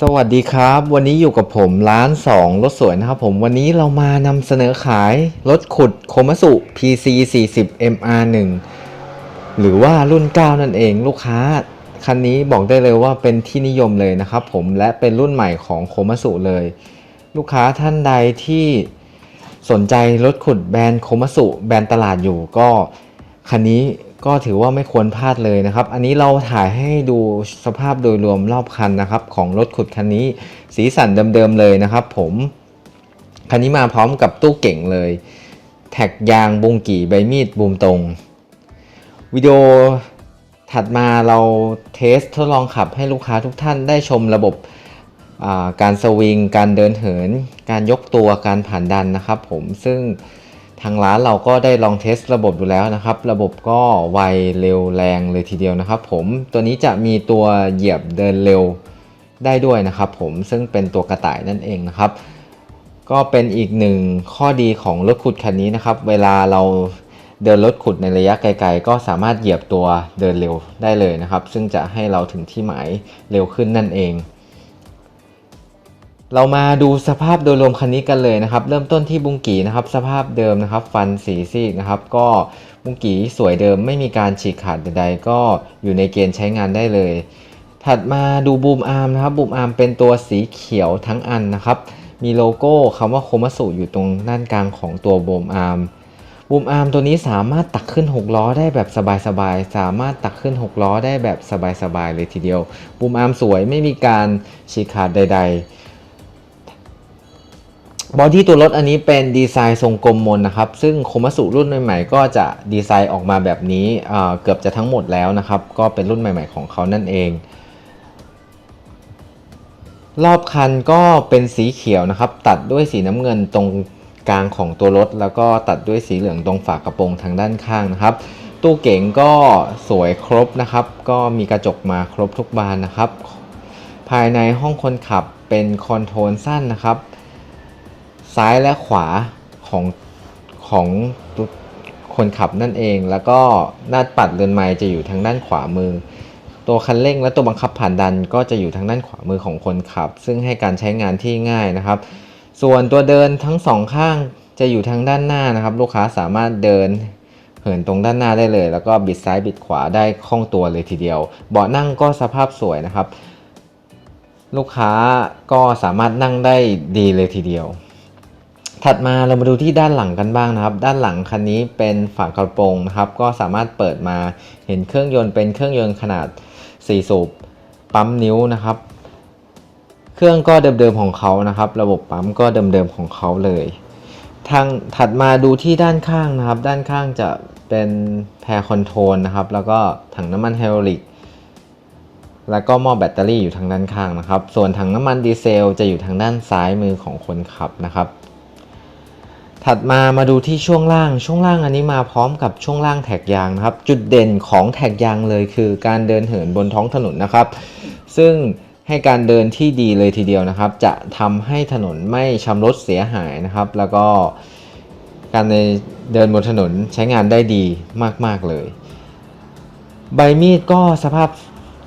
สวัสดีครับ วันนี้อยู่กับผมร้าน2รถสวยนะครับผมวันนี้เรามานำเสนอขายรถขุดโคมัสุ PC 40 MR1 หรือว่ารุ่น 9 นั่นเองลูกค้า คันนี้บอกได้เลยว่าเป็นที่นิยมเลยนะครับผมและเป็นรุ่นใหม่ของโคมัสุเลย ลูกค้าท่านใดที่สนใจรถขุดแบรนด์โคมัสุแบรนด์ตลาดอยู่ก็คันนี้ ก็ถือว่าไม่ควรพลาดเลยนะครับ อันนี้เราถ่ายให้ดูสภาพโดยรวมรอบคันนะครับ ของรถขุดคันนี้สีสันเดิมๆเลยนะครับผม คันนี้มาพร้อมกับตู้เก่งเลย แท็กยางบุงกี่ใบมีดบูมตรง วิดีโอถัดมาเราเทสทดลองขับให้ลูกค้าทุกท่านได้ชมระบบาการสวิง การเดินเหิน การยกตัวการผ่านดันนะครับผมซึ่ง ทางร้านเราก็ได้ลองเทสระบบดูแล้วนะครับ ระบบก็ไวเร็วแรงเลยทีเดียวนะครับ ผมตัวนี้จะมีตัวเหยียบเดินเร็วได้ด้วยนะครับ ผมซึ่งเป็นตัวกระต่ายนั่นเองนะครับ ก็เป็นอีกหนึ่งข้อดีของรถขุดคันนี้นะครับ เวลาเราเดินรถขุดในระยะไกล ๆ ก็สามารถเหยียบตัวเดินเร็วได้เลยนะครับ ซึ่งจะให้เราถึงที่หมายเร็วขึ้นนั่นเอง เรามาดูสภาพโดยรวมคันนี้กันเลยนะครับ เริ่มต้นที่บุงกีนะครับ สภาพเดิมนะครับ ฟันสีซีกนะครับ ก็บุงกีสวยเดิมไม่มีการฉีกขาดใดๆ ก็อยู่ในเกณฑ์ใช้งานได้เลย ถัดมาดูบูมอาร์มนะครับบูมอาร์มเป็นตัวสีเขียวทั้งอันนะครับ มีโลโก้คำว่าโคมัสุอยู่ตรงด้านกลางของตัวบูมอาร์มบูมอาร์มตัวนี้สามารถตักขึ้น 6 ล้อได้แบบสบายๆ สามารถตักขึ้น 6 ล้อได้แบบสบายๆเลยทีเดียวบูมอาร์มสวยไม่มีการฉีกขาดใด ๆ บอดี้ตัวรถอันนี้เป็นดีไซน์ทรงกลมมนนะครับ ซึ่งโคมัสุรุ่นใหม่ๆ ก็จะดีไซน์ออกมาแบบนี้เกือบจะทั้งหมดแล้วนะครับ ก็เป็นรุ่นใหม่ ๆ ของเขานั่นเอง รอบคันก็เป็นสีเขียวนะครับ ตัดด้วยสีน้ำเงินตรงกลางของตัวรถ แล้วก็ตัดด้วยสีเหลืองตรงฝากระโปรงทางด้านข้างนะครับ ตู้เก๋งก็สวยครบนะครับ ก็มีกระจกมาครบทุกบานนะครับ ภายในห้องคนขับเป็นคอนโทรลสั้นนะครับ ซ้ายและขวาของของคนขับนั่นเอง แล้วก็หน้าปัดเรือนไม้จะอยู่ทางด้านขวามือ ตัวคันเร่งและตัวบังคับผ่านดันก็จะอยู่ทางด้านขวามือของคนขับ ซึ่งให้การใช้งานที่ง่ายนะครับ ส่วนตัวเดินทั้งสองข้างจะอยู่ทางด้านหน้านะครับ ลูกค้าสามารถเดินเหินตรงด้านหน้าได้เลย แล้วก็บิดซ้ายบิดขวาได้คล่องตัวเลยทีเดียว เบาะนั่งก็สภาพสวยนะครับ ลูกค้าก็สามารถนั่งได้ดีเลยทีเดียว ถัดมาเรามาดูที่ด้านหลังกันบ้างนะครับ ด้านหลังคันนี้เป็นฝากระโปรงนะครับ ก็สามารถเปิดมาเห็นเครื่องยนต์เป็นเครื่องยนต์ขนาด 4 สูบปั๊มนิ้วนะครับ เครื่องก็เดิมๆของเขานะครับ ระบบปั๊มก็เดิมๆของเขาเลย ทางถัดมาดูที่ด้านข้างนะครับ ด้านข้างจะเป็นแพรคอนโทรลนะครับ แล้วก็ถังน้ำมันไฮดรอลิกแล้วก็หม้อแบตเตอรี่อยู่ทางด้านข้างนะครับ ส่วนถังน้ำมันดีเซลจะอยู่ทางด้านซ้ายมือของคนขับนะครับ ถัดมามาดูที่ช่วงล่าง ช่วงล่างอันนี้มาพร้อมกับช่วงล่างแท็กยางนะครับ จุดเด่นของแท็กยางเลยคือการเดินเหินบนท้องถนนนะครับ ซึ่งให้การเดินที่ดีเลยทีเดียวนะครับ จะทำให้ถนนไม่ชำรุดเสียหายนะครับ แล้วก็การในเดินบนถนนใช้งานได้ดีมาก ๆ เลย ใบมีดก็สภาพ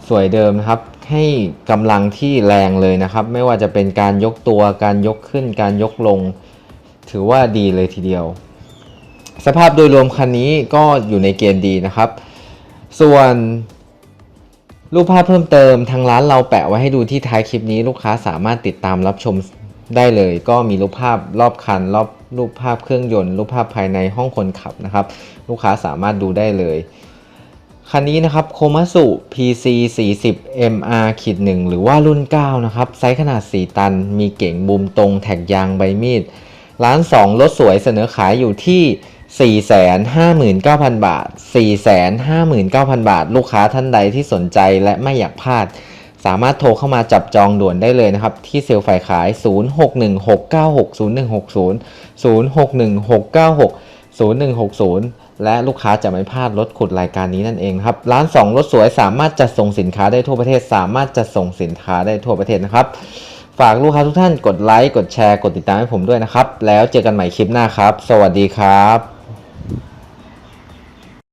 สวยเดิมนะครับ ให้กำลังที่แรงเลยนะครับ ไม่ว่าจะเป็นการยกตัวการยกขึ้นการยกลง ถือว่าดีเลยทีเดียว สภาพโดยรวมคันนี้ก็อยู่ในเกณฑ์ดีนะครับ ส่วนรูปภาพเพิ่มเติมทางร้านเราแปะไว้ให้ดูที่ท้ายคลิปนี้ลูกค้าสามารถติดตามรับชมได้เลย ก็มีรูปภาพรอบคัน รอบรูปภาพเครื่องยนต์รูปภาพภายในห้องคนขับนะครับ ลูกค้าสามารถดูได้เลยคันนี้นะครับโคมัสุ PC 40 MR ขีด1หรือว่ารุ่น 9 นะครับ ไซส์ขนาด 4 ตัน มีเก่งบูมตรงแท็กยางใบมีด ร้าน2รถสวยเสนอขายอยู่ที่ 459,000 บาท 459,000 บาท ลูกค้าท่านใดที่สนใจและไม่อยากพลาด สามารถโทรเข้ามาจับจองด่วนได้เลยนะครับ ที่เซลล์ฝ่ายขาย 0616960160 0616960160 และลูกค้าจะไม่พลาดรถขุดรายการนี้นั่นเองครับ ร้าน 2 รถสวยสามารถจัดส่งสินค้าได้ทั่วประเทศ สามารถจัดส่งสินค้าได้ทั่วประเทศนะครับ ฝากลูกค้าทุกท่านกดไลค์ กดแชร์ กดติดตามให้ผมด้วยนะครับ แล้วเจอกันใหม่คลิปหน้าครับ สวัสดีครับ